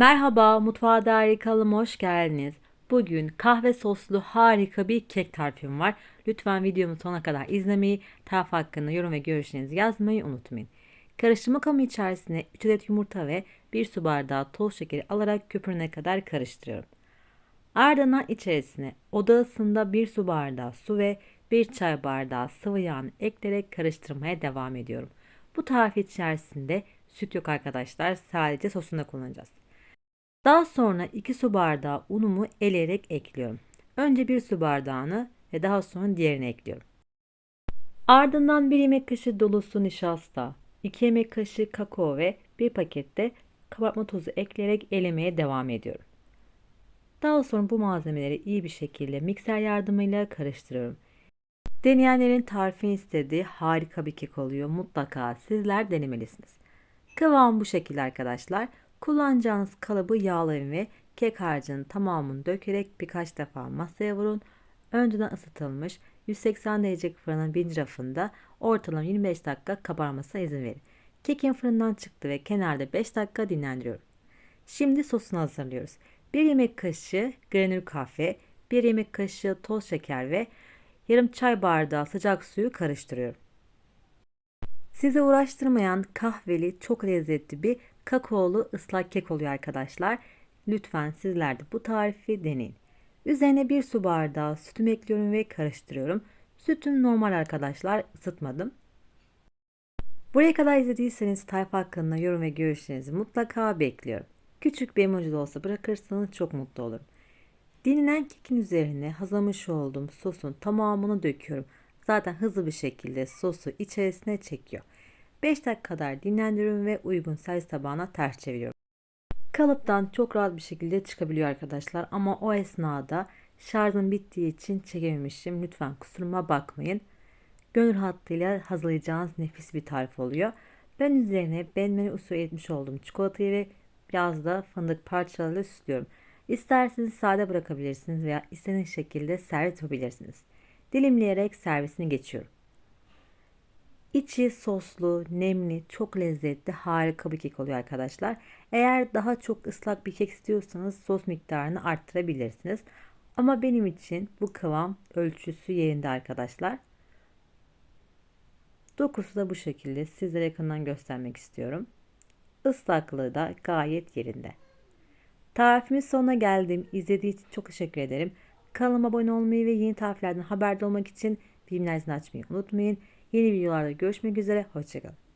Merhaba, Mutfağa Dair kanalıma hoş geldiniz. Bugün kahve soslu harika bir kek tarifim var. Lütfen videomu sona kadar izlemeyi, tarif hakkında yorum ve görüşlerinizi yazmayı unutmayın. Karıştırma kabı içerisine 3 adet yumurta ve 1 su bardağı toz şekeri alarak köpürene kadar karıştırıyorum. Ardından içerisine oda ısısında 1 su bardağı su ve 1 çay bardağı sıvı yağını ekleyerek karıştırmaya devam ediyorum. Bu tarif içerisinde süt yok arkadaşlar. Sadece sosunda kullanacağız. Daha sonra 2 su bardağı unumu eleyerek ekliyorum. Önce 1 su bardağını ve daha sonra diğerini ekliyorum. Ardından 1 yemek kaşığı dolusu nişasta, 2 yemek kaşığı kakao ve 1 pakette kabartma tozu ekleyerek elemeye devam ediyorum. Daha sonra bu malzemeleri iyi bir şekilde mikser yardımıyla karıştırıyorum. Deneyenlerin tarifini istediği harika bir kek oluyor. Mutlaka sizler denemelisiniz. Kıvam bu şekilde arkadaşlar. Kullanacağınız kalıbı yağlayın ve kek harcının tamamını dökerek birkaç defa masaya vurun. Önceden ısıtılmış 180 derece fırının birinci rafında ortalama 25 dakika kabarmasına izin verin. Kekin fırından çıktı ve kenarda 5 dakika dinlendiriyorum. Şimdi sosunu hazırlıyoruz. 1 yemek kaşığı granül kahve, 1 yemek kaşığı toz şeker ve yarım çay bardağı sıcak suyu karıştırıyorum. Size uğraştırmayan kahveli çok lezzetli bir kakaolu ıslak kek oluyor arkadaşlar. Lütfen sizler de bu tarifi deneyin. Üzerine bir su bardağı sütümü ekliyorum ve karıştırıyorum. Sütüm normal arkadaşlar ısıtmadım. Buraya kadar izlediyseniz tayfa hakkında yorum ve görüşlerinizi mutlaka bekliyorum. Küçük bir emoji de olsa bırakırsanız çok mutlu olurum. Dinlenen kekin üzerine hazırlamış olduğum sosun tamamını döküyorum. Zaten hızlı bir şekilde sosu içerisine çekiyor. 5 dakika kadar dinlendiriyorum ve uygun servis tabağına ters çeviriyorum. Kalıptan çok rahat bir şekilde çıkabiliyor arkadaşlar ama o esnada şarjım bittiği için çekememişim. Lütfen kusuruma bakmayın. Gönül hattıyla hazırlayacağınız nefis bir tarif oluyor. Ben üzerine benmeni usulü etmiş olduğum çikolatayı ve biraz da fındık parçalarıyla süslüyorum. İsterseniz sade bırakabilirsiniz veya istediğiniz şekilde servis yapabilirsiniz. Dilimleyerek servisini geçiyorum. İçi soslu, nemli, çok lezzetli, harika bir kek oluyor arkadaşlar. Eğer daha çok ıslak bir kek istiyorsanız sos miktarını arttırabilirsiniz. Ama benim için bu kıvam ölçüsü yerinde arkadaşlar. Dokusu da bu şekilde sizlere yakından göstermek istiyorum. Islaklığı da gayet yerinde. Tarifimin sonuna geldim. İzlediğiniz için çok teşekkür ederim. Kanalıma abone olmayı ve yeni tariflerden haberdar olmak için bildirimleri açmayı unutmayın. Yeni videolarda görüşmek üzere. Hoşçakalın.